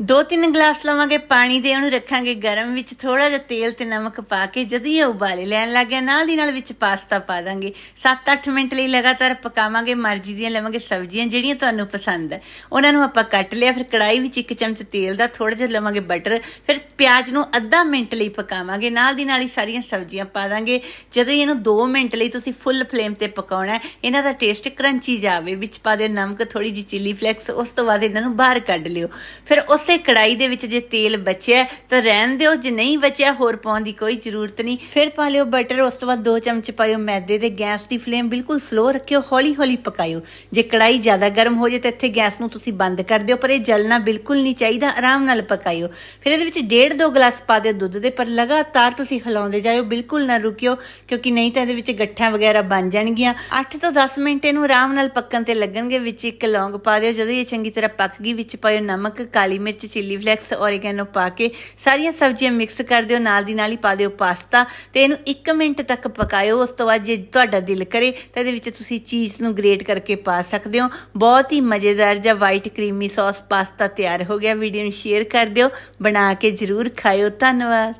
ਦੋ ਤਿੰਨ ਗਲਾਸ ਲਵਾਂਗੇ, ਪਾਣੀ ਦੇ ਉਹਨੂੰ ਰੱਖਾਂਗੇ, ਗਰਮ ਵਿੱਚ ਥੋੜਾ ਜਿਹਾ ਤੇਲ ਤੇ ਨਮਕ ਪਾ ਕੇ ਜਦੋਂ ਹੀ ਇਹ ਉਬਾਲੇ ਲੈਣ ਲੱਗ ਗਿਆ, ਨਾਲ ਦੀ ਨਾਲ ਵਿੱਚ ਪਾਸਤਾ ਪਾ ਦਾਂਗੇ। 7-8 ਮਿੰਟ ਲਈ ਲਗਾਤਾਰ ਪਕਾਵਾਂਗੇ, ਮਰਜ਼ੀ ਦੀਆਂ ਲਵਾਂਗੇ ਸਬਜ਼ੀਆਂ ਜਿਹੜੀਆਂ ਤੁਹਾਨੂੰ ਪਸੰਦ ਹੈ। ਉਹਨਾਂ ਨੂੰ ਆਪਾਂ ਕੱਟ ਲਿਆ, ਫਿਰ ਕੜਾਈ ਵਿੱਚ ਇੱਕ ਚਮਚ ਤੇਲ ਦਾ ਥੋੜਾ ਜਿਹਾ ਲਵਾਂਗੇ ਬਟਰ, ਫਿਰ ਪਿਆਜ਼ ਨੂੰ ਅੱਧਾ ਮਿੰਟ ਲਈ ਪਕਾਵਾਂਗੇ, ਨਾਲ ਦੀ ਨਾਲ ਹੀ ਸਾਰੀਆਂ ਸਬਜ਼ੀਆਂ ਪਾ ਦਾਂਗੇ। ਜਦੋਂ ਹੀ ਇਹਨੂੰ 2 ਮਿੰਟ ਲਈ ਤੁਸੀਂ ਫੁੱਲ ਫਲੇਮ ਤੇ ਪਕਾਉਣਾ ਹੈ, ਇਹਨਾਂ ਦਾ ਟੇਸਟ ਕਰੰਚੀ ਜਾਵੇ, ਵਿੱਚ ਪਾ ਦਿਓ ਨਮਕ ਥੋੜੀ ਜਿਹੀ ਚਿੱਲੀ ਫਲੇਕਸ, ਉਸ ਤੋਂ ਬਾਅਦ ਇਹਨਾਂ ਨੂੰ ਬਾਹਰ ਕੱਢ ਲਿਓ। ਫਿਰ ਉਸ ਕੜਾਈ ਦੇ ਵਿੱਚ ਜੇ ਤੇਲ ਬਚਿਆ ਤਾਂ ਰਹਿਣ ਦਿਓ, ਜੇ ਨਹੀਂ ਬਚਿਆ, ਹੋਰ ਪਾਉਣ ਦੀ ਕੋਈ ਜ਼ਰੂਰਤ ਨਹੀਂ। ਫਿਰ ਪਾ ਲਿਓ ਬਟਰ ਉਸ ਤੋਂ ਬਾਅਦ 2 ਚਮਚ ਪਾਇਓ ਮੈਦੇ ਦੇ ਗੈਸ ਦੀ ਫਲੇਮ ਬਿਲਕੁਲ ਸਲੋ ਰੱਖਿਓ ਹੌਲੀ ਹੌਲੀ ਪਕਾਇਓ। ਜੇ ਕੜਾਈ ਜ਼ਿਆਦਾ ਗਰਮ ਹੋ ਜੇ ਤਾਂ ਇੱਥੇ ਗੈਸ ਨੂੰ ਤੁਸੀਂ ਬੰਦ ਕਰ ਦਿਓ, ਪਰ ਇਹ ਜਲਣਾ ਬਿਲਕੁਲ ਨਹੀਂ ਚਾਹੀਦਾ, ਆਰਾਮ ਨਾਲ ਪਕਾਇਓ। ਫਿਰ ਇਹਦੇ ਵਿੱਚ ਡੇਢ ਦੋ ਗਲਾਸ ਪਾ ਦਿਓ ਦੁੱਧ ਦੇ, ਪਰ ਲਗਾਤਾਰ ਤੁਸੀਂ ਹਿਲਾਉਂਦੇ ਜਾਇਓ, ਬਿਲਕੁਲ ਨਾ ਰੁਕਿਓ, ਕਿਉਂਕਿ ਨਹੀਂ ਤਾਂ ਇਹਦੇ ਵਿੱਚ ਗੱਠਾਂ ਵਗੈਰਾ ਬਣ ਜਾਣਗੀਆਂ। 8 ਤੋਂ 10 ਮਿੰਟ ਇਹਨੂੰ ਆਰਾਮ ਨਾਲ ਪੱਕਣ ਤੇ ਲੱਗਣਗੇ, ਵਿੱਚ ਇੱਕ ਲੌਂਗ ਪਾ ਦਿਓ, ਜਦੋਂ ਇਹ ਚੰਗੀ ਤਰ੍ਹਾਂ ਪੱਕ ਗਈ, ਵਿੱਚ ਪਾਇਓ ਨਮਕ, ਕਾਲੀ ਮਿਰਚ ਵਿੱਚ ਚਿੱਲੀ ਫਲੇਕਸ ਔਰੇਗੈਨੋ ਪਾ ਕੇ ਸਾਰੀਆਂ ਸਬਜ਼ੀਆਂ ਮਿਕਸ ਕਰ ਦਿਓ, ਨਾਲ ਦੀ ਨਾਲ ਹੀ ਪਾ ਦਿਓ ਪਾਸਤਾ ਤੇ ਇਹਨੂੰ 1 ਮਿੰਟ ਤੱਕ ਪਕਾਇਓ, ਉਸ ਤੋਂ ਬਾਅਦ ਜੇ ਤੁਹਾਡਾ ਦਿਲ ਕਰੇ ਤਾਂ ਇਹਦੇ ਵਿੱਚ ਤੁਸੀਂ ਚੀਜ਼ ਨੂੰ ਗ੍ਰੇਟ ਕਰਕੇ ਪਾ ਸਕਦੇ ਹੋ। ਬਹੁਤ ਹੀ ਮਜ਼ੇਦਾਰ ਜਿਹਾ ਵਾਈਟ ਕਰੀਮੀ ਸੌਸ ਪਾਸਤਾ ਤਿਆਰ ਹੋ ਗਿਆ। ਵੀਡੀਓ ਨੂੰ ਸ਼ੇਅਰ ਕਰ ਦਿਓ, ਬਣਾ ਕੇ ਜਰੂਰ ਖਾਇਓ। ਧੰਨਵਾਦ।